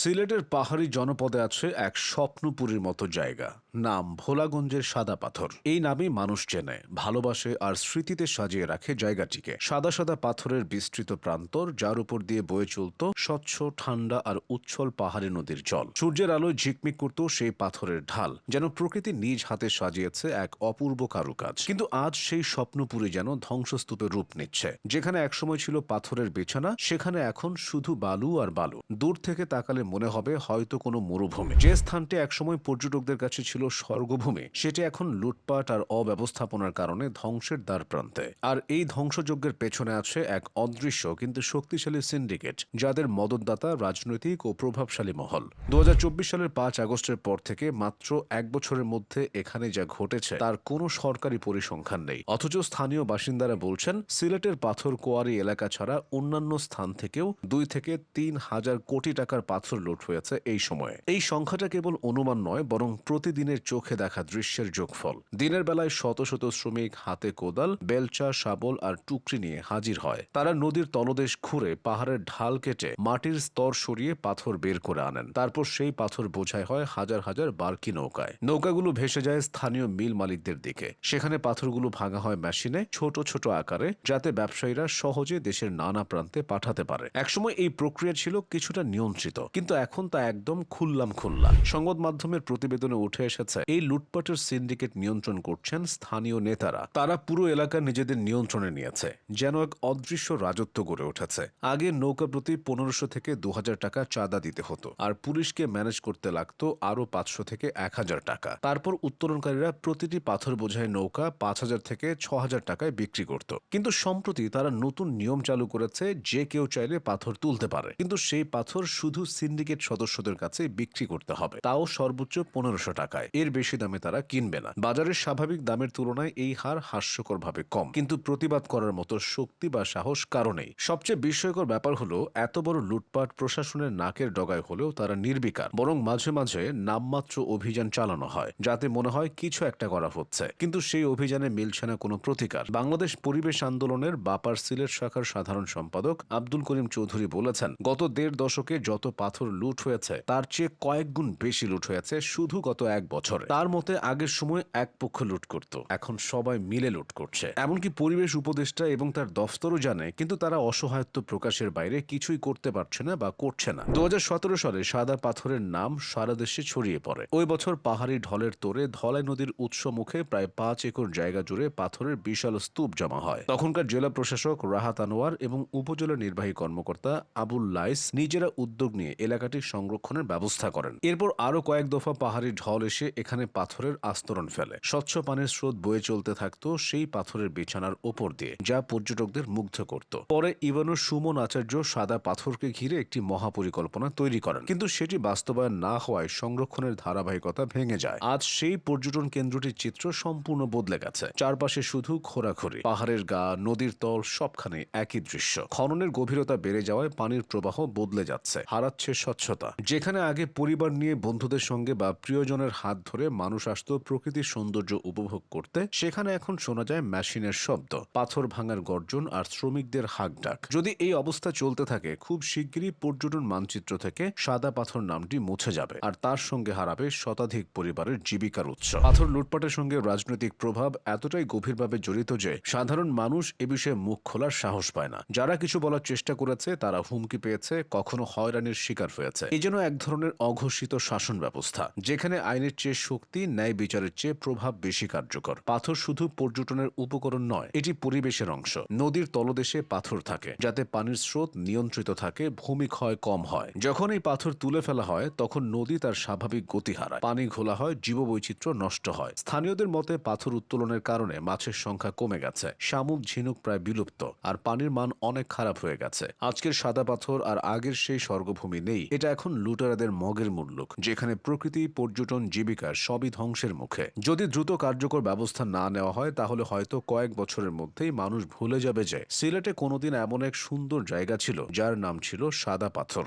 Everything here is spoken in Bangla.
সিলেটের পাহাড়ি জনপদে আছে এক স্বপ্নপুরীর মতো জায়গা। নাম ভোলাগঞ্জের সাদা পাথর। এই নামে মানুষ চেনে, ভালোবাসে আর স্মৃতিতে সাজিয়ে রাখে জায়গাটিকে। সাদা সাদা পাথরের বিস্তৃত প্রান্তর, যার উপর দিয়ে বয়ে চলত স্বচ্ছ, ঠান্ডা আর উচ্ছল পাহাড়ি নদীর জল। সূর্যের আলোয় ঝিকমিক করত সেই পাথরের ঢাল, যেন প্রকৃতি নিজ হাতে সাজিয়েছে এক অপূর্ব কারুকাজ। কিন্তু আজ সেই স্বপ্নপুরী যেন ধ্বংসস্তূপে রূপ নিচ্ছে। যেখানে একসময় ছিল পাথরের বিছানা, সেখানে এখন শুধু বালু আর বালু। দূর থেকে তাকালে মনে হবে হয়তো কোনো মরুভূমি। যে স্থানটি একসময় পর্যটকদের কাছে ছিল স্বর্গভূমি, সেটি এখন লুটপাট আর অব্যবস্থাপনার কারণে ধ্বংসের দ্বার প্রান্তে আর এই ধ্বংসযজ্ঞের পেছনে আছে এক অদৃশ্য কিন্তু শক্তিশালী সিন্ডিকেট, যাদের মদতদাতা রাজনৈতিক ও প্রভাবশালী মহল। দু সালের পাঁচ আগস্টের পর থেকে মাত্র এক বছরের মধ্যে এখানে যা ঘটেছে, তার কোনো সরকারি পরিসংখ্যান নেই। অথচ স্থানীয় বাসিন্দারা বলছেন, সিলেটের পাথর কোয়ারি এলাকা ছাড়া অন্যান্য স্থান থেকেও দুই থেকে তিন হাজার কোটি টাকার পাথর লুট হয়েছে এই সময়ে। এই সংখ্যাটা কেবল অনুমান নয়, বরং প্রতিদিনের চোখে দেখা দৃশ্যের যোগফল। দিনের বেলায় শত শত শ্রমিক হাতে কোদাল, বেলচা, শাবল আর টুকরি নিয়ে হাজির হয়। তারা নদীর তলদেশ ঘুরে পাহাড়ের ঢাল কেটে মাটির স্তর সরিয়ে পাথর বের করে আনেন। তারপর সেই পাথর বোঝাই হয় হাজার হাজার বার্কি নৌকায়। নৌকাগুলো ভেসে যায় স্থানীয় মিল মালিকদের দিকে। সেখানে পাথরগুলো ভাঙা হয় মেশিনে ছোট ছোট আকারে, যাতে ব্যবসায়ীরা সহজে দেশের নানা প্রান্তে পাঠাতে পারে। একসময় এই প্রক্রিয়া ছিল কিছুটা নিয়ন্ত্রিত। কিন্তু এখন তা একদম খুললাম খুল্লা সংবাদ মাধ্যমের প্রতিবেদনে উঠে এসেছে, এই লুটপাটের সিন্ডিকেট নিয়ন্ত্রণ করছেন স্থানীয় নেতারা। তারা পুরো এলাকা নিজেদের নিয়ন্ত্রণে নিয়েছে, যেন এক অদৃশ্য রাজত্ব গড়ে উঠেছে। আগে নৌকা প্রতি পনেরোশো থেকে দু হাজার টাকা চাঁদা দিতে হতো, আর পুলিশকে ম্যানেজ করতে লাগতো আরও পাঁচশো থেকে এক হাজার টাকা। তারপর উত্তোলনকারীরা প্রতিটি পাথর বোঝাই নৌকা পাঁচ হাজার থেকে ছ হাজার টাকায় বিক্রি করত। কিন্তু সম্প্রতি তারা নতুন নিয়ম চালু করেছে, যে কেউ চাইলে পাথর তুলতে পারে। কিন্তু সেই পাথর শুধু সিন্ডিকেট সদস্যদের কাছে বিক্রি করতে হবে। তাও সর্বোচ্চ পনেরোশো টাকায়। এর বেশি দামে তারা কিনবে না। বাজারের স্বাভাবিক দামের তুলনায় এই হার হাস্যকরভাবে কম। কিন্তু প্রতিবাদ করার মতো শক্তি বা সাহস কারণেই সবচেয়ে বিস্ময়কর ব্যাপার হলো, এত বড় লুটপাট প্রশাসনের নাকের ডগায় হলেও তারা নির্বিকার। বরং মাঝে মাঝে নামমাত্র অভিযান চালানো হয়, যাতে মনে হয় কিছু একটা করা হচ্ছে। কিন্তু সেই অভিযানে মিলছে না কোনো প্রতিকার। বাংলাদেশ পরিবেশ আন্দোলনের বাপার সিলেট শাখার সাধারণ সম্পাদক আব্দুল করিম চৌধুরী বলেছেন, গত দেড় দশকে যত পাথর লুট হয়েছে। তার চেয়ে কয়েক গুণ বেশি লুট হয়েছে শুধু গত এক বছরে। তার মতে, আগের সময় এক পক্ষ লুট করত। এখন সবাই মিলে লুট করছে। এমনকি পরিবেশ উপদেষ্টা এবং তার দফতরও জানে, কিন্তু তারা অসহায়ত্ব প্রকাশের বাইরে কিছুই করতে পারছে না বা করছে না। দু সালে সাদা পাথরের নাম সারা দেশে ছড়িয়ে পড়ে। ওই বছর পাহাড়ি ঢলের তোরে ধলাই নদীর উৎস মুখে প্রায় পাঁচ একর জায়গা জুড়ে পাথরের বিশাল স্তূপ জমা হয়। তখনকার জেলা প্রশাসক রাহাত আনোয়ার এবং উপজেলা নির্বাহী কর্মকর্তা আবুল লাইস নিজেরা উদ্যোগ নিয়ে এলাকাটি সংরক্ষণের ব্যবস্থা করেন। এরপর আরও কয়েক দফা পাহাড়ি ঢল এসে এখানে পাথরের আস্তরণ ফেলে। স্বচ্ছ পানির স্রোত বয়ে চলতে থাকতো সেই পাথরের বিছানার ওপর দিয়ে, যা পর্যটকদের মুগ্ধ করত। পরে ইভানো সুমন আচার্য সাদা পাথরকে ঘিরে একটি মহাপরিকল্পনা তৈরি করেন। কিন্তু সেটি বাস্তবায়ন না হওয়ায় সংরক্ষণের ধারাবাহিকতা ভেঙে যায়। আজ সেই পর্যটন কেন্দ্রটির চিত্র সম্পূর্ণ বদলে গেছে। চারপাশে শুধু খোরাখুরি পাহাড়ের গা, নদীর তল, সবখানে একই দৃশ্য। খননের গভীরতা বেড়ে যাওয়ায় পানির প্রবাহ বদলে যাচ্ছে। হারাচ্ছে স্বচ্ছতা। যেখানে আগে পরিবার নিয়ে বন্ধুদের সঙ্গে বা প্রিয়জনের হাত ধরে মানুষ আসতো প্রকৃতির সৌন্দর্য উপভোগ করতে, সেখানে এখন শোনা যায় মেশিনের শব্দ, পাথর ভাঙার গর্জন আর শ্রমিকদের হাক ডাক যদি এই অবস্থা চলতে থাকে, খুব শিগগিরই পর্যটন মানচিত্র থেকে সাদা পাথর নামটি মুছে যাবে আর তার সঙ্গে হারাবে শতাধিক পরিবারের জীবিকার উৎস। পাথর লুটপাটের সঙ্গে রাজনৈতিক প্রভাব এতটাই গভীরভাবে জড়িত যে, সাধারণ মানুষ এ বিষয়ে মুখ খোলার সাহস পায় না। যারা কিছু বলার চেষ্টা করেছে, তারা হুমকি পেয়েছে, কখনো হয়রানির শিকার হয়েছে এই জন্য এক ধরনের অঘোষিত শাসন ব্যবস্থা, যেখানে আইনের চেয়ে শক্তি, ন্যায় বিচারের চেয়ে প্রভাব বেশি কার্যকর। পাথর শুধু পর্যটনের উপকরণ নয়, এটি পরিবেশের অংশ। নদীর তলদেশে পাথর থাকে, যাতে পানির স্রোত নিয়ন্ত্রিত থাকে, ভূমি ক্ষয় কম হয়। যখন এই পাথর তুলে ফেলা হয়, তখন নদী তার স্বাভাবিক গতি হারায়। পানি ঘোলা হয়, জীববৈচিত্র্য নষ্ট হয়। স্থানীয়দের মতে, পাথর উত্তোলনের কারণে মাছের সংখ্যা কমে গেছে। শামুক, ঝিনুক প্রায় বিলুপ্ত, আর পানির মান অনেক খারাপ হয়ে গেছে। আজকের সাদা পাথর আর আগের সেই স্বর্গভূমি নেই। এটা এখন লুটারাদের মগের মুল্লুক, যেখানে প্রকৃতি, পর্যটন, জীবিকা সবই ধ্বংসের মুখে। যদি দ্রুত কার্যকর ব্যবস্থা না নেওয়া হয়, তাহলে হয়তো কয়েক বছরের মধ্যেই মানুষ ভুলে যাবে যে সিলেটে কোনোদিন এমন এক সুন্দর জায়গা ছিল, যার নাম ছিল সাদা পাথর।